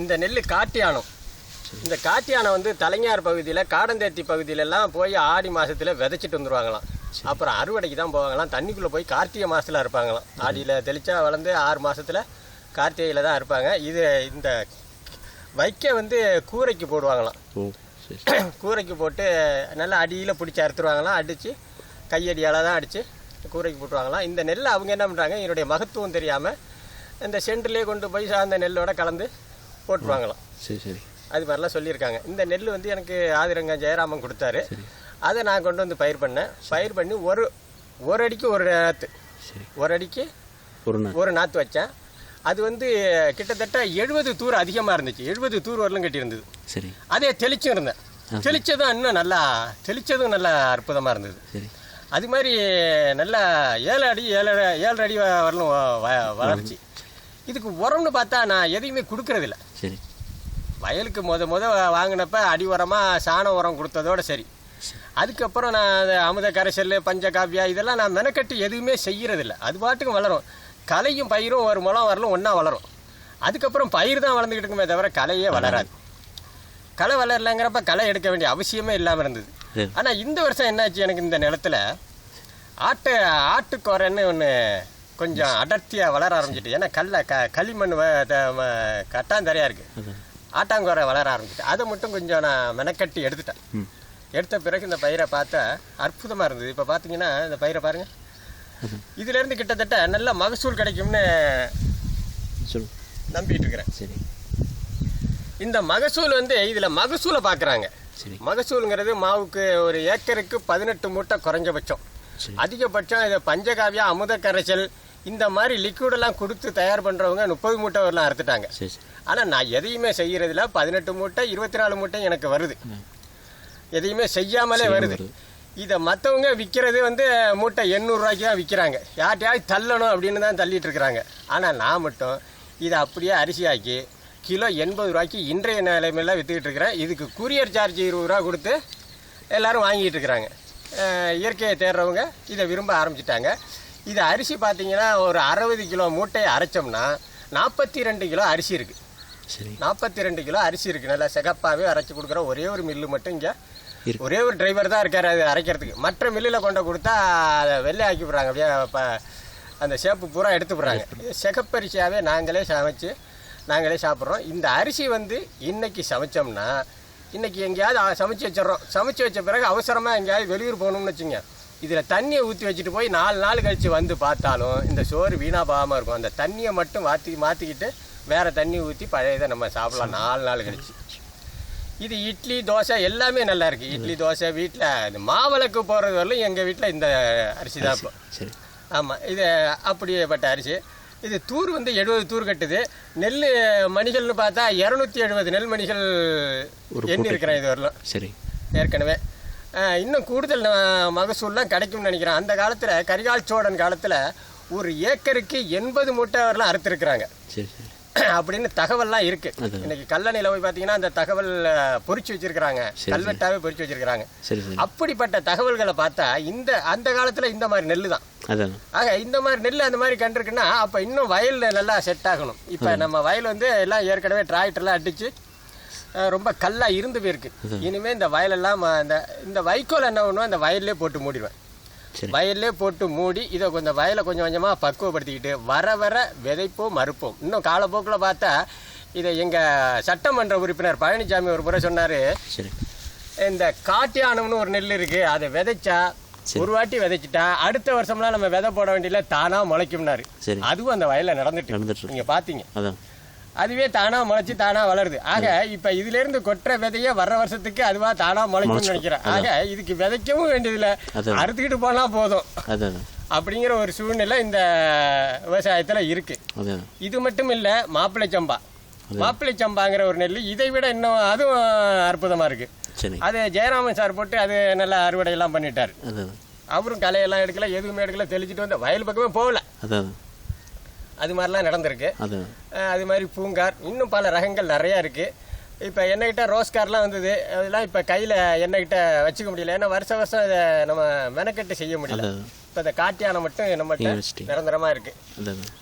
இந்த நெல் காட்டியானம் இந்த காட்டியானம் வந்து தலைஞார் பகுதியில் காடந்தேத்தி பகுதியிலலாம் போய் ஆடி மாசத்துல விதைச்சிட்டு வந்துருவாங்களாம். அப்புறம் அறுவடைக்கு தான் போவாங்களாம். தண்ணிக்குள்ளே போய் கார்த்திகை மாசத்துல இருப்பாங்களாம் ஆடியில் தெளிச்சா வளர்ந்து ஆறு மாசத்துல கார்த்திகையில் தான் இருப்பாங்க இது இந்த வைக்க வந்து கூரைக்கு போடுவாங்களாம். கூரைக்கு போட்டு நல்லா அடியில் பிடிச்சி அறுத்துருவாங்களாம். அடித்து கையடியால் தான் அடித்து கூரைக்கு போட்டுருவாங்களாம். இந்த நெல்லை அவங்க என்ன பண்ணுறாங்க என்னுடைய மகத்துவம் தெரியாமல் இந்த சென்ட்லேயே கொண்டு போய் அந்த நெல்லோட கலந்து போட்டுருவாங்களாம். சரி சரி. அது மாதிரிலாம் சொல்லியிருக்காங்க. இந்த நெல் வந்து எனக்கு ஆதிரங்க ஜெயராமன் கொடுத்தாரு. அதை நான் கொண்டு வந்து பயிர் பண்ணேன். பயிர் பண்ணி ஒரு ஒரு அடிக்கு ஒரு நாற்று ஒரு அடிக்கு ஒரு ஒரு நாற்று வச்சேன். அது வந்து கிட்டத்தட்ட எழுபது தூர் அதிகமாக இருந்துச்சு. எழுபது தூர் வரலும் கட்டியிருந்தது. சரி. அதே தெளிச்சும் இருந்தேன். தெளிச்சதும் இன்னும் நல்லா தெளிச்சதும் நல்லா அற்புதமாக இருந்தது. சரி. அது மாதிரி நல்லா ஏழு அடி ஏழரை ஏழரை அடி வரலும் வளர்ச்சி. இதுக்கு உரம்னு பார்த்தா நான் எதையுமே கொடுக்கறதில்ல. சரி. வயலுக்கு முத முத வாங்கினப்ப அடி உரமாக சாண உரம் கொடுத்ததோட சரி. அதுக்கப்புறம் நான் அந்த அமுத கரைசல் பஞ்சகாவியா இதெல்லாம் நான் மெனக்கட்டு எதுவுமே செய்யறதில்ல. அது பாட்டுக்கு வளரும். களையும் பயிரும் ஒரு முளம் வரலும் ஒன்றா வளரும். அதுக்கப்புறம் பயிர் தான் வளர்ந்துக்கிட்டு இருக்குமே தவிர களையே வளராது. களை வளரலைங்கிறப்ப களை எடுக்க வேண்டிய அவசியமே இல்லாமல் இருந்தது. ஆனால் இந்த வருஷம் என்னாச்சு எனக்கு இந்த நிலத்துல? ஆட்டு ஆட்டுக்கொரன்னு ஒன்று கொஞ்சம் அடர்த்தியாக வளர ஆரம்பிச்சிட்டு. ஏன்னா கல்ல க களிமண் கட்டாந்தரையாக இருக்குது ஆட்டாங்கோரை வளர ஆரம்பிச்சிட்டு. அதை மட்டும் கொஞ்சம் நான் மெனக்கட்டி எடுத்துட்டேன். எடுத்த பிறகு இந்த பயிரை பார்த்தா அற்புதமாக இருந்தது. இப்போ பார்த்தீங்கன்னா இந்த பயிரை பாருங்க. இதுலேருந்து கிட்டத்தட்ட நல்ல மகசூல் கிடைக்கும்னு நம்பிட்டு இருக்கிறேன். சரி. இந்த மகசூல் வந்து இதில் மகசூலை பார்க்குறாங்க மகசூலுங்கிறது மாவுக்கு ஒரு ஏக்கருக்கு பதினெட்டு மூட்டை குறைஞ்சபட்சம். அதிகபட்சம் இதை பஞ்சகாவியா அமுத கரைசல் இந்த மாதிரி லிக்விடெல்லாம் கொடுத்து தயார் பண்ணுறவங்க முப்பது மூட்டை வரலாம் அறுத்துட்டாங்க. ஆனால் நான் எதையுமே செய்யறதில்ல. பதினெட்டு மூட்டை இருபத்தி நாலு மூட்டை எனக்கு வருது. எதையுமே செய்யாமலே வருது. இதை மற்றவங்க விற்கிறது வந்து மூட்டை எண்ணூறுரூவாய்க்கு தான் விற்கிறாங்க யார்ட்டையாவது தள்ளணும் அப்படின்னு தான் தள்ளிட்டு இருக்கிறாங்க. ஆனால் நான் மட்டும் இதை அப்படியே அரிசியாக்கி கிலோ எண்பது ரூபாய்க்கு இன்றைய நிலைமையில விற்றுக்கிட்டு இருக்கிறேன். இதுக்கு கூரியர் சார்ஜ் இருபது ரூபா கொடுத்து எல்லாரும் வாங்கிட்டு இருக்கிறாங்க. இயற்கையை தேடுறவங்க இதை விரும்ப ஆரம்பிச்சிட்டாங்க. இது அரிசி பார்த்தீங்கன்னா ஒரு அறுபது கிலோ மூட்டையை அரைச்சோம்னா நாற்பத்தி ரெண்டு கிலோ அரிசி இருக்குது சரி. நாற்பத்தி ரெண்டு கிலோ அரிசி இருக்குது நல்லா சிகப்பாகவே அரைச்சி கொடுக்குற ஒரே ஒரு மில்லு மட்டும் இங்கே. ஒரே ஒரு டிரைவர் தான் இருக்காரு அது அரைக்கிறதுக்கு. மற்ற மில்லில் கொண்டு கொடுத்தா அதை வெள்ளை ஆக்கி விட்றாங்க. அப்படியே இப்போ அந்த சேப்பு பூரா எடுத்து விட்றாங்க. சிகப்பரிசியாகவே நாங்களே சமைச்சு நாங்களே சாப்பிட்றோம். இந்த அரிசி வந்து இன்னைக்கு சமைச்சோம்னா இன்னைக்கு எங்கேயாவது சமைச்சு வச்சிடுறோம். சமைச்சு வச்ச பிறகு அவசரமாக எங்கேயாவது வெளியூர் போகணும்னு வச்சுங்க இதில் தண்ணியை ஊற்றி வச்சுட்டு போய் நாலு நாள் கழித்து வந்து பார்த்தாலும் இந்த சோறு வீணாக போகாமல் இருக்கும். அந்த தண்ணியை மட்டும் மாற்றி மாற்றிக்கிட்டு வேறு தண்ணி ஊற்றி பழையதை நம்ம சாப்பிடலாம். நாலு நாள் கழிச்சு. இது இட்லி தோசை எல்லாமே நல்லா இருக்கு. இட்லி தோசை வீட்டில் இந்த மாவிளக்கு போகிறது வரலும் எங்கள் வீட்டில் இந்த அரிசி தான் இப்போ. சரி. ஆமாம் இது அப்படியேப்பட்ட அரிசி. இது தூர் வந்து எழுபது தூர் கட்டுது. நெல் மணிகள்னு பார்த்தா இரநூத்தி எழுபது நெல் மணிகள் எண்ணி இருக்கிறேன் இது வரலாம் சரி. ஏற்கனவே. இன்னும் கூடுதல் மகசூல்லாம் கிடைக்கும்னு நினைக்கிறேன். அந்த காலத்தில் கரிகால் சோழன் காலத்தில் ஒரு ஏக்கருக்கு எண்பது மூட்டை வரலாம் அறுத்துருக்குறாங்க. அப்படின்னு தகவல்லாம் இருக்கு. இன்னைக்கு கல்லணையில் போய் பார்த்தீங்கன்னா அந்த தகவல் பொறிச்சு வச்சிருக்கிறாங்க. சரி. கல்வெட்டாவே பொறிச்சு வச்சிருக்கிறாங்க. சரி சரி. அப்படிப்பட்ட தகவல்களை பார்த்தா இந்த அந்த காலத்துல இந்த மாதிரி நெல் தான். ஆக இந்த மாதிரி நெல் அந்த மாதிரி கண்டிருக்குன்னா அப்போ இன்னும் வயல்ல நல்லா செட் ஆகணும். இப்போ நம்ம வயல் வந்து எல்லாம் ஏற்கனவே டிராக்டர்லாம் அடிச்சு ரொம்ப கல்லா இருந்து போயிருக்கு. இனிமே இந்த வயலெல்லாம் இந்த இந்த வைக்கோல் என்ன பண்ணுவோம் அந்த வயல்லே போட்டு மூடிடுவேன். வயல்லே போட்டு மூடி இதை கொஞ்சம் வயலை கொஞ்சம் கொஞ்சமாக பக்குவப்படுத்திக்கிட்டு வர வர விதைப்போம் மறுப்போம். இன்னும் காலப்போக்கில் பார்த்தா இதை எங்கள் சட்டமன்ற உறுப்பினர் பழனிசாமி ஒரு முறை சொன்னார் இந்த காட்டியானம்னு ஒரு நெல் இருக்குது அதை விதைச்சா ஒரு வாட்டி விதைச்சிட்டா அடுத்த வருஷம்லாம் நம்ம விதை போட வேண்டியதில்ல தானாக முளைக்கும்னாரு. அதுவும் அந்த வயலில் நடந்துட்டு. நீங்கள் பார்த்தீங்க. அதான். அதுவே தானாக முளைச்சி தானாக வளருது. ஆக இப்போ இதுலேருந்து கொட்டுற விதையே வர்ற வருஷத்துக்கு அதுவாக தானாக முளைக்கும்னு நினைக்கிறேன். ஆக இதுக்கு விதைக்கவும் வேண்டியதில்லை. அறுத்துக்கிட்டு போனால் போதும். அப்படிங்கிற ஒரு சூழ்நிலை இந்த விவசாயத்தில் இருக்கு. இது மட்டும் இல்லை மாப்பிள்ளை சம்பா. மாப்பிள்ளை சம்பாங்கிற ஒரு நெல் இதை விட இன்னும் அதுவும் அற்புதமாக இருக்கு. அது ஜெயராமன் சார் போட்டு அது நல்லா அறுவடை எல்லாம் பண்ணிட்டாரு அவரும் களையெல்லாம் எடுக்கல எதுவுமே எடுக்கல தெளிச்சிட்டு வந்து வயல் பக்கமே போகல. அது மாதிரிலாம் நடந்திருக்கு. அது. மாதிரி பூங்கார் இன்னும் பல ரகங்கள் நிறையா இருக்கு. இப்போ என்னகிட்ட ரோஸ் கார்லாம் வந்தது. அதெல்லாம் இப்போ கையில் என்னகிட்ட வச்சுக்க முடியல. ஏன்னா வருஷ வருஷம் இதை நம்ம மெனக்கட்டு செய்ய முடியல. இப்போ இந்த காட்டியானை மட்டும் நம்மகிட்ட நிரந்தரமாக இருக்குது